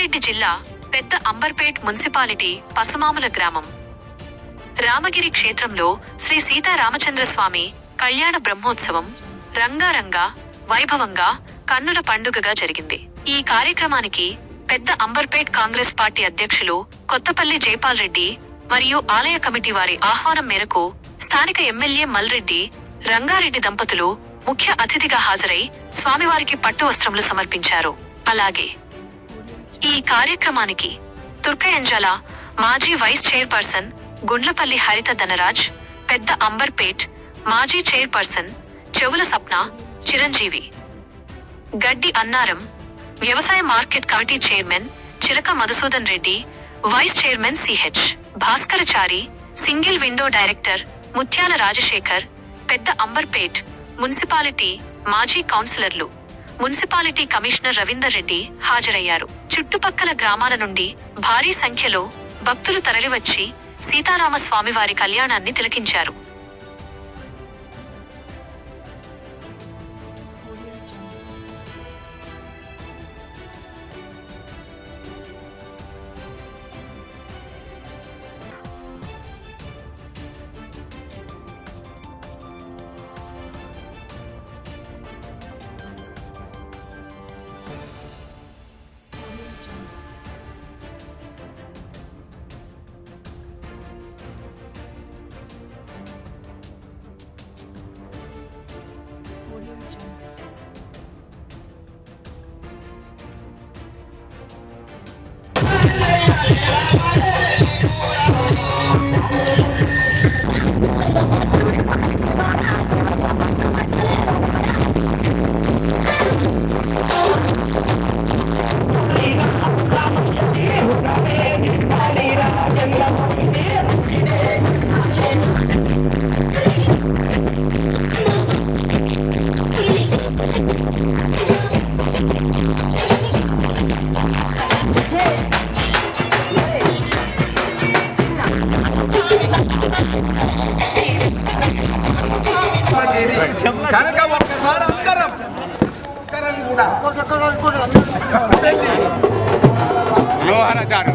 రంగారెడ్డి జిల్లా పెద్ద అంబర్పేట్ మున్సిపాలిటీ పసుమాముల గ్రామం. రామగిరి క్షేత్రంలో శ్రీ సీతారామచంద్రస్వామి కళ్యాణ బ్రహ్మోత్సవం రంగారంగ వైభవంగా కన్నుల పండుగగా జరిగింది. ఈ కార్యక్రమానికి పెద్ద అంబర్పేట్ కాంగ్రెస్ పార్టీ అధ్యక్షులు కొత్తపల్లి జైపాల్ రెడ్డి మరియు ఆలయ కమిటీ వారి ఆహ్వానం మేరకు స్థానిక ఎమ్మెల్యే మల్రెడ్డి రంగారెడ్డి దంపతులు ముఖ్య అతిథిగా హాజరై స్వామివారికి పట్టు వస్త్రములు సమర్పించారు. అలాగే ఈ కార్యక్రమానికి తుర్కయంజల మాజీ వైస్ చైర్పర్సన్ గుండ్లపల్లి హరిత ధనరాజ్ పెద్ద అంబర్పేట్ మాజీ చైర్పర్సన్ చెవుల సప్న చిరంజీవి. గడ్డి అన్నారం వ్యవసాయ market committee chairman Chilaka Madhusudan Reddy vice chairman CH Bhaskarachari single window director Muthyala Rajasekhar Pedda Amberpet municipality మాజీ కౌన్సిలర్లు. మున్సిపాలిటీ కమిషనర్ రవీందర్ రెడ్డి హాజరయ్యారు. చుట్టుపక్కల గ్రామాల నుండి భారీ సంఖ్యలో భక్తులు తరలివచ్చి సీతారామస్వామి వారి కళ్యాణాన్ని తిలకించారు. ఒక్కరం కూడా లోహనచారు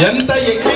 ఎంత యజ్ఞం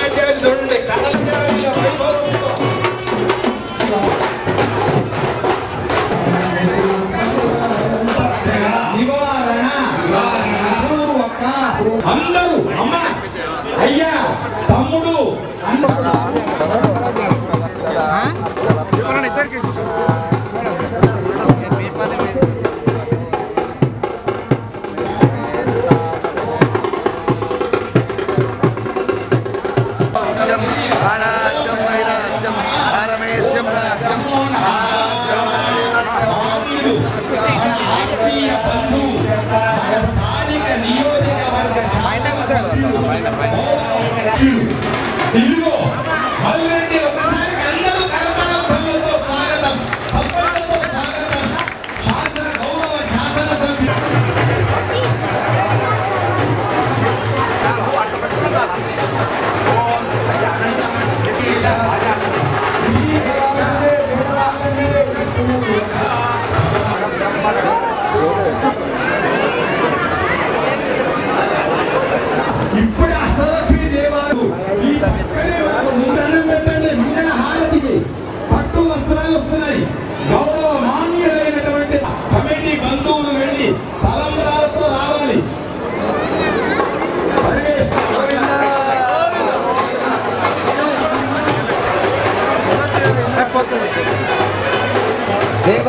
일곱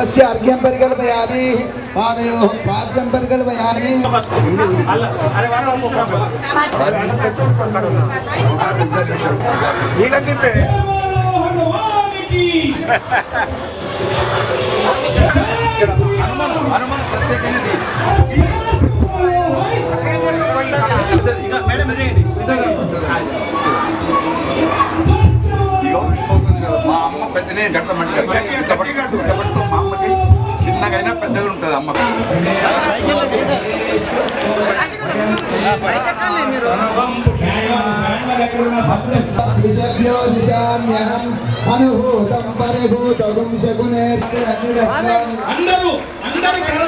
देवस्य अर्घ्यं परिकल्पयामि पादयोः पाद्यं परिकल्पयामि నీళ్ళని తిప్పే జగన్మోహన్ వారికి హనుమాన్ హనుమాన్ ప్రత్యేకమైనది ఇగో మా అమ్మ పెద్దనే గట్ట మండి చెప్పట్టు చెప్పట్టు మా అమ్మకి చిన్న చిన్నగైనా పెద్దగా ఉంటుంది అమ్మ దిశభ్యో దిశామ్యహం అనుభూతం పరిభూతం శకునే అందరూ అందరూ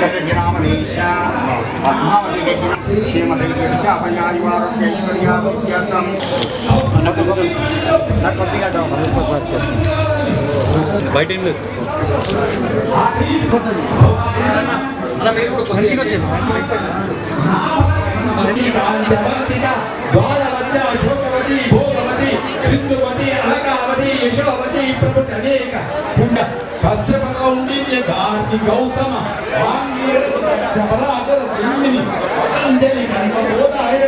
రవీంద్ర రెడ్డి రామనీష పద్మావతి రెడ్డి శ్రీమతి బయట ఏం లేదు ద్వారవతి అశోకవతి భోగవతి సింధువతి యశోవతి ప్రభుత్వ అనేక. పుణ్య కశ్యపక ఉండి గాంధి గౌతమ వాంగీరసు శబరాచర సంగిని పతంజలి కన్మబోధాయ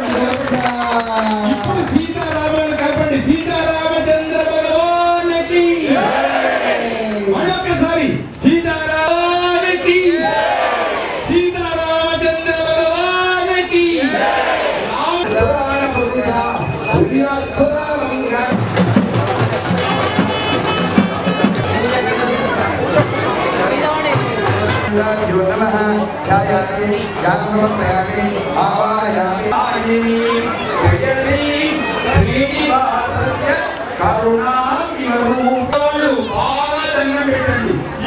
ఇప్పుడు సీతారాములను కలపండి. సీతారామచంద్ర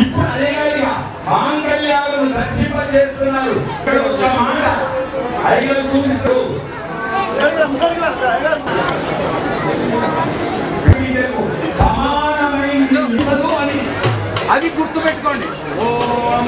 ఇప్పుడు అదే కాదుగా మాంగళ్యాలను రక్షింపజేస్తున్నారు ఇక్కడ ఒక మాట అడిగలు చూపిస్తూ వీళ్ళకు సమానమైంది ఉండదు అని. అది గుర్తుపెట్టుకోండి. ఓం.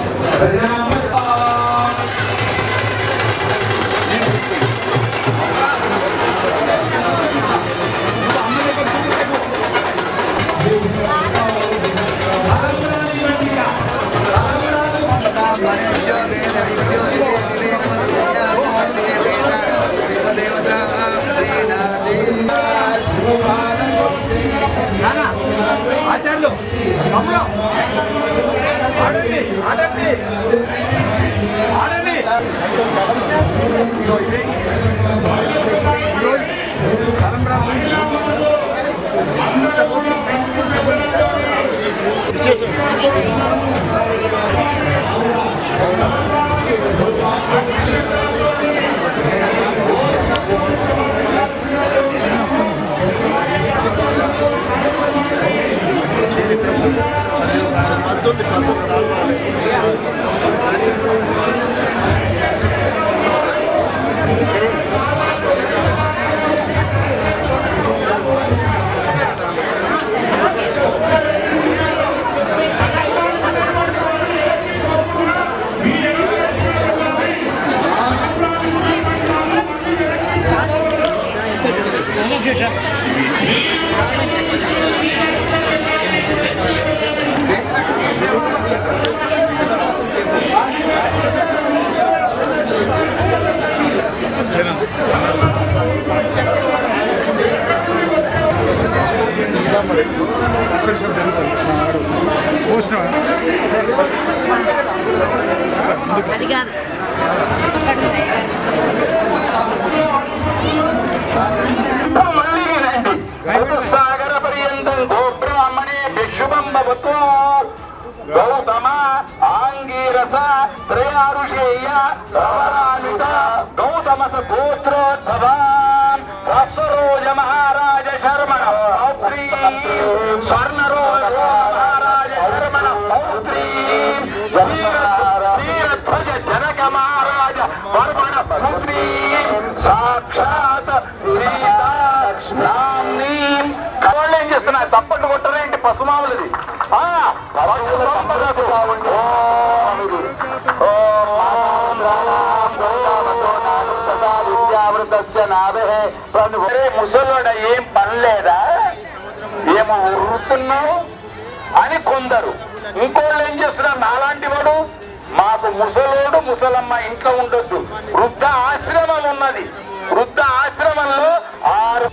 ಮತ್ತೊಂದು సాగర పర్యంతం గోబ్రాహ్మణే భిక్షుమం భవతు. గౌతమా రస త్రయారుషేయ రవరానిత గౌతమస గోత్రోద్భవాన్ రసరోజ మహారాజ శర్మణ పౌత్రీ స్వర్ణరోజ మహారాజ శర్మణ పౌత్రీ శ్రీరధ్వజ జనక మహారాజ వర్మణ సాక్షాత్ తప్పట్టు కొట్టరేంటి? పశుమావులది. పశుమావుల ముసలోడ ఏం పని లేదా ఏమో ఉరుతున్నావు అని కొందరు. ఇంకోళ్ళు ఏం చేస్తున్నారు? నాలాంటి వాడు మాకు ముసలోడు ముసలమ్మ ఇంట్లో ఉండొద్దు. వృద్ధ ఆశ్రమం ఉన్నది. వృద్ధ ఆశ్రమంలో ఆరు